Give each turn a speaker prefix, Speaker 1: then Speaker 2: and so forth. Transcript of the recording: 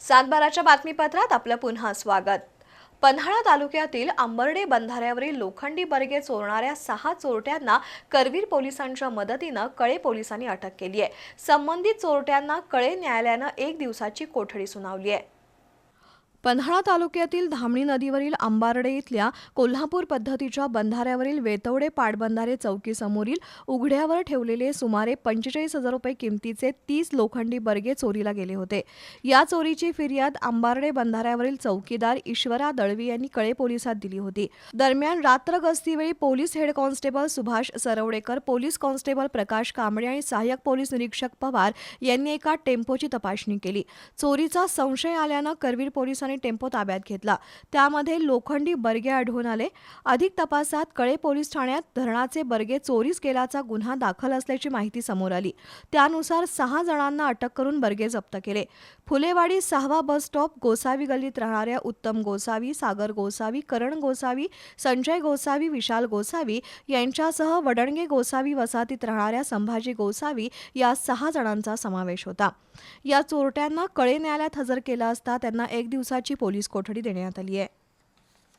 Speaker 1: सातबाराच्या बातमीपत्रात आपलं पुन्हा स्वागत. पन्हाळा तालुक्यातील आंबर्डे बंधाऱ्यावरील लोखंडी बर्गे चोरणाऱ्या सहा चोरट्यांना करवीर पोलिसांच्या मदतीनं कळे पोलिसांनी अटक केली आहे. संबंधित चोरट्यांना कळे न्यायालयानं एक दिवसाची कोठडी सुनावली आहे. पन्हाळा तालुक्यातील धामणी नदीवरील आंबारडे इथल्या कोल्हापूर पद्धतीच्या बंधाऱ्यावरील वेतवडे पाटबंधारे चौकीसमोरील उघड्यावर ठेवलेले सुमारे पंचेचाळीस हजार रुपये किमतीचे तीस लोखंडी बर्गे चोरीला गेले होते. या चोरीची फिर्याद आंबारडे बंधाऱ्यावरील चौकीदार ईश्वरा दळवी यांनी कळे पोलिसात दिली होती. दरम्यान रात्र गस्तीवेळी police head constable Subhash Sarwadekar police constable Prakash Kamble आणि सहाय्यक पोलीस निरीक्षक पवार यांनी एका टेम्पोची तपासणी केली. चोरीचा संशय आल्यानं करवीर पोलिसांनी पोलिसांनी टेम्पो ताब्यात घेतला. त्यामध्ये लोखंडी बर्गे आढळून आले. अधिक तपासात कळे पोलीस ठाण्यात धरणाचे बर्गे चोरीस केल्याचा गुन्हा दाखल असल्याची माहिती समोर आली. त्यानुसार सहा जणांना अटक करून बर्गे जप्त केले. फुलेवाडी सहावा बस स्टॉप गोसावी गल्लीत राहणाऱ्या उत्तम गोसावी सागर गोसावी करण गोसावी संजय गोसावी विशाल गोसावी यांच्यासह वडणगे गोसावी वसाहतीत राहणाऱ्या संभाजी गोसावी या सहा जणांचा समावेश होता. या चोरट्यांना कळे न्यायालयात हजर केला असता त्यांना एक दिवसा दिवसाची पोलीस कोठडी देण्यात आली आहे.